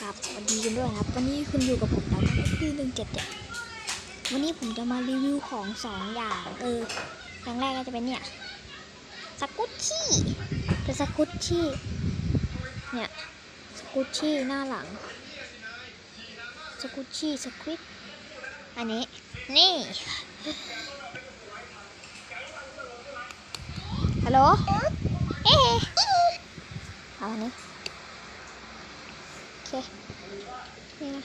ครับสวัสดีกันด้วยครับ วันนี้คุณอยู่กับผมแล้วก็คือหนึ่งเจ็ดเจ็ดวันนี้ผมจะมารีวิวของสองอย่างเอออย่างแรกก็จะเป็นเนี่ยสกุชชี่เป็นสกุชชี่เนี่ยสกุชชี่หน้าหลังสกุชชี่สควิตอันนี้นี่ฮัลโหลเอ๊ะเอาอันนี้ นี่นะ